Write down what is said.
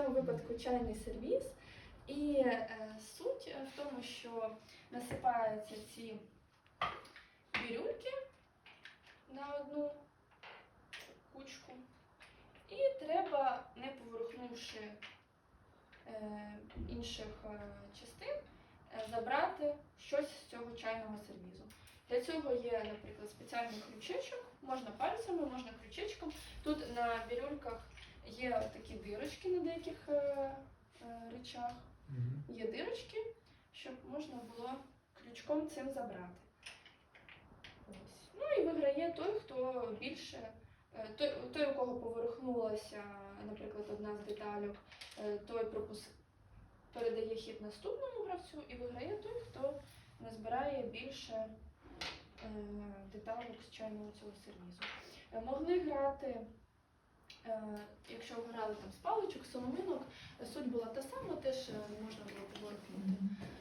цьому випадку чайний сервіс. І е, суть в тому, що насипаються ці бірюльки на одну кучку. І треба, не поворухнувши е, інших е, частин, е, забрати щось з цього чайного сервізу. Для цього є, наприклад, спеціальний крючечок, можна пальцями, можна крючечком. Тут на бірюльках є такі дирочки на деяких е, е, речах. Є дирочки, щоб можна було крючком цим забрати. Ось. Ну і виграє той, хто більше, е, той, той у кого поверхнулася, наприклад, одна з деталюк, е, той пропус... передає хід наступному гравцю і виграє той, хто назбирає більше е, з чайного цього сервізу. Е, Могли грати, якщо ви грали там з паличок, соломинок, суть була та сама, теж